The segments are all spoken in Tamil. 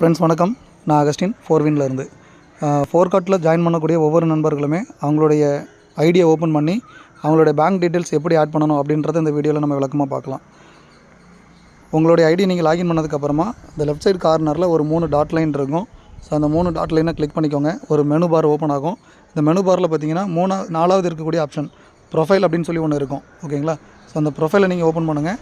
ஃப்ரெண்ட்ஸ் வணக்கம். நான் அகஸ்டின் ஃபோர் இருந்து. ஃபோர் கார்ட்டில் ஜாயின் பண்ணக்கூடிய ஒவ்வொரு நண்பர்களுமே அவங்களுடைய ஐடியை ஓப்பன் பண்ணி அவங்களுடைய பேங்க் டீட்டெயில்ஸ் எப்படி ஆட் பண்ணணும் அப்படின்றத இந்த வீடியோவில் நம்ம விளக்கமாக பார்க்கலாம். உங்களுடைய ஐடி நீங்கள் லாகின் பண்ணதுக்கப்புறமா இந்த லெஃப்ட் சைடு கார்னரில் ஒரு மூணு டாட் லைன் இருக்கும். ஸோ அந்த மூணு டாட் லைனை கிளிக் பண்ணிக்கோங்க. ஒரு மெனு பார் ஓப்பன் ஆகும். இந்த மெனு பாரில் பார்த்தீங்கன்னா மூணா நாலாவது இருக்கக்கூடிய ஆப்ஷன் ப்ரொஃபைல் அப்படின்னு சொல்லி ஒன்று இருக்கும். ஓகேங்களா ஸோ அந்த ப்ரொஃபைலை நீங்கள் ஓப்பன் பண்ணுங்கள்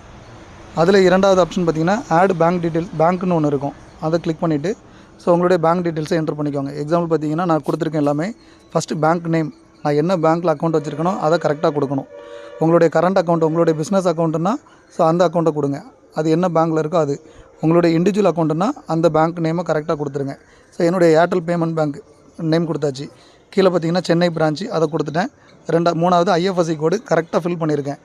அதில் இரண்டாவது ஆப்ஷன் பார்த்தீங்கன்னா ஆட் பேங்க் டீட்டெயில் பேங்க்னு ஒன்று இருக்கும். அதை கிளிக் பண்ணிவிட்டு ஸோ உங்களுடைய பேங்க் டீட்டெயில்ஸை என்டர் பண்ணிக்கோங்க. எக்ஸாம்பிள் பார்த்தீங்கன்னா நான் கொடுத்துருக்கேன் எல்லாமே ஃபஸ்ட்டு பேங்க் நேம் நான் என்ன பேங்க்கில் அக்கௌண்ட் வச்சுருக்கனோ அதை கரெக்டாக கொடுக்கணும். உங்களுடைய கரண்ட் அக்கௌண்ட் உங்களுடைய பிஸ்னஸ் அக்கௌண்ட்டுன்னா ஸோ அந்த அக்கௌண்ட்டை கொடுங்க. அது என்ன பேங்க்கில் இருக்கோ அது. உங்களுடைய இண்டிவிஜுவல் அக்கௌண்ட்டுனா அந்த பேங்க் நேமை கரெக்டாக கொடுத்துருங்க. ஸோ என்னுடைய ஏர்டெல் பேமெண்ட் பேங்க் நேம் கொடுத்தாச்சு. கீழே பார்த்தீங்கன்னா சென்னை பிரான்ச்சு அதை கொடுத்துட்டேன். ரெண்டா மூணாவது ஐஎஃப்எஸ்சி கோடு கரெக்டாக ஃபில் பண்ணியிருக்கேன்.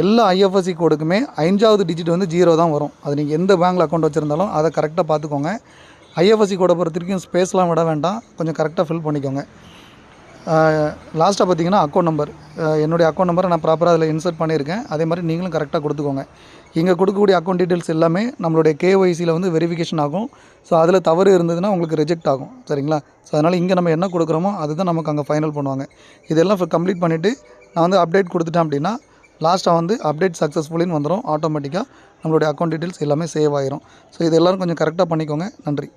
எல்லா ஐஎஃப்எஸ்சி கோடுக்குமே அஞ்சாவது டிஜிட் வந்து ஜீரோ தான் வரும். அது நீங்கள் எந்த பேங்க்கில் அக்கௌண்ட் வச்சுருந்தாலும் அதை கரெக்டாக பார்த்துக்கோங்க. ஐஎஃப்எஸ்சி கோடை பொறுத்த வரைக்கும் ஸ்பேஸ்லாம் விட வேண்டாம். கொஞ்சம் கரெக்டாக ஃபில் பண்ணிக்கோங்க. லாஸ்ட்டாக பார்த்தீங்கன்னா அக்கௌண்ட் நம்பர் என்னுடைய அக்கௌண்ட் நம்பரை நான் ப்ராப்பராக அதில் இன்சர்ட் பண்ணியிருக்கேன். அதே மாதிரி நீங்களும் கரெக்டாக கொடுத்துக்கோங்க. இங்கே கொடுக்கக்கூடிய அக்கௌண்ட் டீட்டெயில்ஸ் எல்லாமே நம்மளுடைய கேஒய்சியில் வந்து வெரிஃபிகேஷன் ஆகும். ஸோ அதில் தவறு இருந்ததுன்னா உங்களுக்கு ரிஜெக்ட் ஆகும். சரிங்களா? ஸோ அதனால் இங்கே நம்ம என்ன கொடுக்குறோமோ அதுதான் நமக்கு அங்கே ஃபைனல் பண்ணுவாங்க. இதெல்லாம் கம்ப்ளீட் பண்ணிவிட்டு நான் வந்து அப்டேட் கொடுத்துட்டேன் அப்படின்னா லாஸ்ட்டாக வந்து அப்டேட் சக்ஸஸ்ஃபுல்லின்னு வந்துடும் ஆட்டோமேட்டிக்காக நம்மளுடைய அக்கௌண்ட் டீட்டெயில்ஸ் எல்லாமே சேவ் ஆயிரும். ஸோ இது எல்லோரும் கொஞ்சம் கரெக்டாக பண்ணிக்கோங்க. நன்றி.